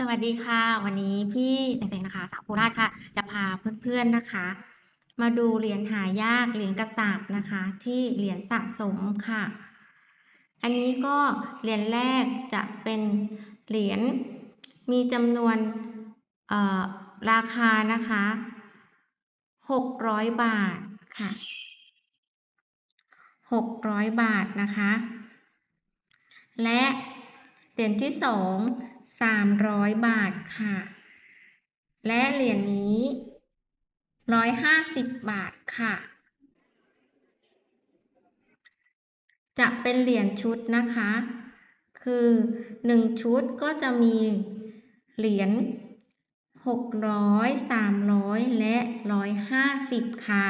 สวัสดีค่ะ วันนี้พี่แสงๆนะคะ สาวโคราชค่ะ จะพาเพื่อนๆนะคะ มาดูเหรียญหายากเหรียญกระสาบนะคะ ที่เหรียญสะสมค่ะ อันนี้ก็เหรียญแรกจะเป็นเหรียญมีจำนวนราคานะคะหกร้อยบาทค่ะหกร้อยบาทนะคะ และเหรียญที่สอง สามร้อยบาทค่ะ และเหรียญนี้ร้อยห้าสิบบาทค่ะ จะเป็นเหรียญชุดนะคะ คือหนึ่งชุดก็จะมีเหรียญหกร้อยสามร้อยและร้อยห้าสิบค่ะ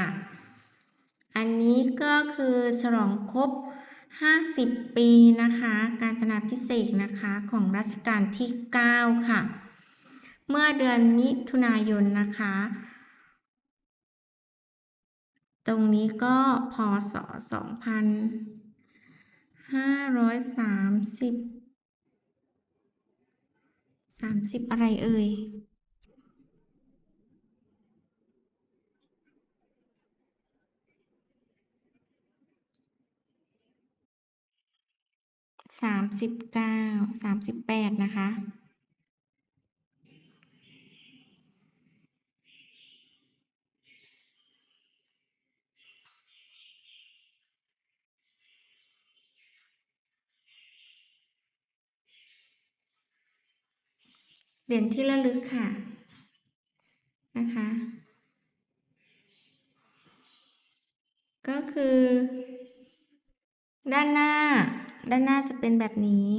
อันนี้ก็คือฉลองครบ 50 ปีนะคะ การจนาพิเศษนะคะของรัชกาลที่ 9 ค่ะ เมื่อเดือนมิถุนายนนะคะ ตรงนี้ก็พศ 2530 30 อะไรเอ่ย สามสิบเก้าสามสิบแปดนะคะ เหรียญที่ระลึกค่ะ นะคะ ก็คือ ด้านหน้า ด้านหน้าจะเป็นแบบนี้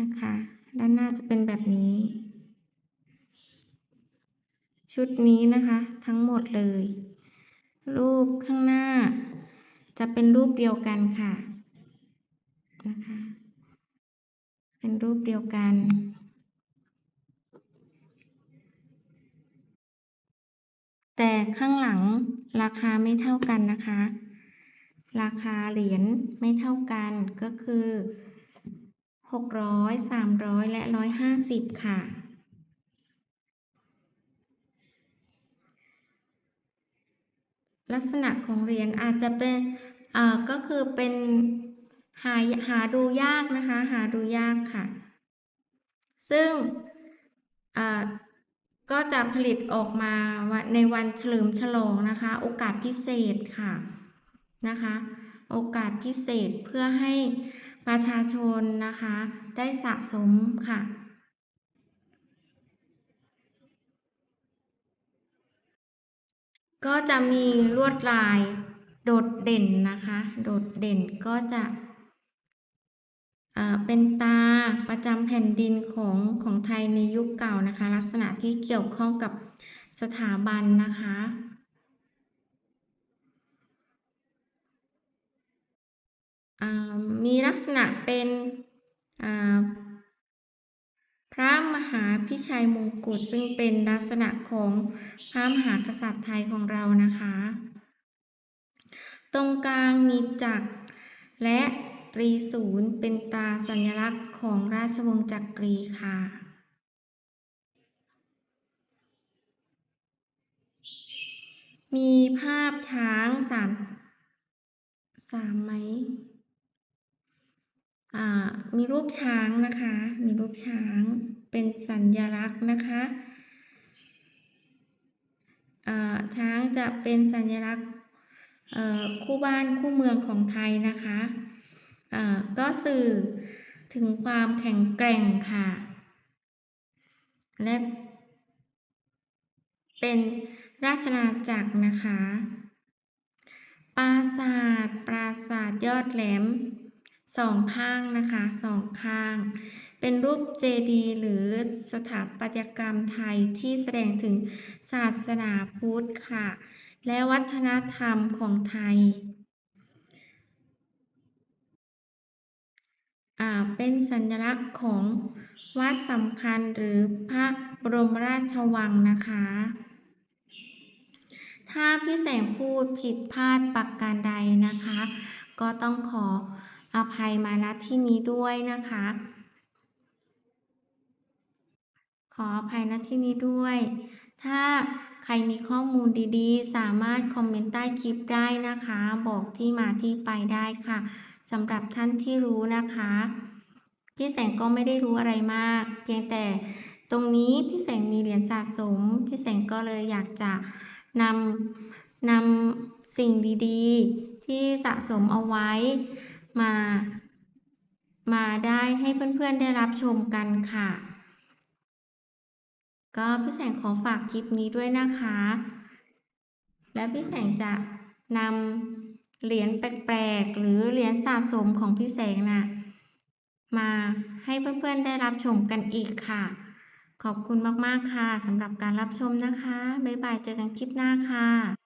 นะคะ ด้านหน้าจะเป็นแบบนี้ ชุดนี้นะคะ ทั้งหมดเลย รูปข้างหน้า จะเป็นรูปเดียวกันค่ะนะคะ เป็นรูปเดียวกันแต่ข้างหลังราคาไม่เท่ากันนะคะ ราคาเหรียญไม่เท่ากันก็คือ 600 300 และ 150 ค่ะ ลักษณะของเหรียญอาจจะเป็นเอ่อก็คือเป็นหาหาดูยากนะคะ หาดูยากค่ะ ซึ่งเอ่อก็จะผลิตออกมาในวันเฉลิมฉลองนะคะ โอกาสพิเศษค่ะ นะคะ โอกาสพิเศษเพื่อให้ประชาชนนะคะ ได้สะสมค่ะก็จะมีลวดลายโดดเด่นนะคะ โดดเด่นก็จะเอ่อเป็นตาประจำแผ่นดินของของไทยในยุคเก่านะคะ ลักษณะที่เกี่ยวข้องกับสถาบันนะคะอ่า มีลักษณะเป็นพระมหาพิชัยมงกุฎซึ่งเป็นลักษณะของพระมหากษัตริย์ไทยของเรานะคะ ตรงกลางมีจักรและตรีศูนย์เป็นตาสัญลักษณ์ของราชวงศ์จักรีค่ะมีภาพช้างสามสามไหม มีรูปช้างนะคะ มีรูปช้างเป็นสัญลักษณ์นะคะช้างจะเป็นสัญลักษณ์คู่บ้านคู่เมืองของไทยนะคะก็สื่อถึงความแข็งแกร่งค่ะ และ เป็นราชนาจักรนะคะ ปราสาท ปราสาทยอดแหลม สองข้างนะคะสองข้าง เป็นรูปเจดีย์หรือสถาปัตยกรรมไทยที่แสดงถึงศาสนาพุทธค่ะ และวัฒนธรรมของไทยอ่าเป็นสัญลักษณ์ของวัดสำคัญหรือพระบรมราชวังนะคะ ถ้าพี่แสงพูดผิดพลาดปักการใดนะคะ ก็ต้องขอ อภัยมาณที่นี้ด้วยนะคะ ขออภัยณที่นี้ด้วย ถ้าใครมีข้อมูลดีๆ สามารถคอมเมนต์ใต้คลิปได้นะคะ บอกที่มาที่ไปได้ค่ะสำหรับท่านที่รู้นะคะ พี่แสงก็ไม่ได้รู้อะไรมาก เพียงแต่ตรงนี้พี่แสงมีเหรียญสะสม พี่แสงก็เลยอยากจะนำนำสิ่งดีๆ ที่สะสมเอาไว้ มา มาได้ให้เพื่อนๆได้รับชมกันค่ะ ก็พี่แสงขอฝากคลิปนี้ด้วยนะคะ และพี่แสงจะนำเหรียญแปลกๆ หรือเหรียญสะสมของพี่แสงน่ะมาให้เพื่อนๆได้รับชมกันอีกค่ะ ขอบคุณมากๆค่ะสำหรับการรับชมนะคะ บ๊ายบายเจอกันคลิปหน้าค่ะ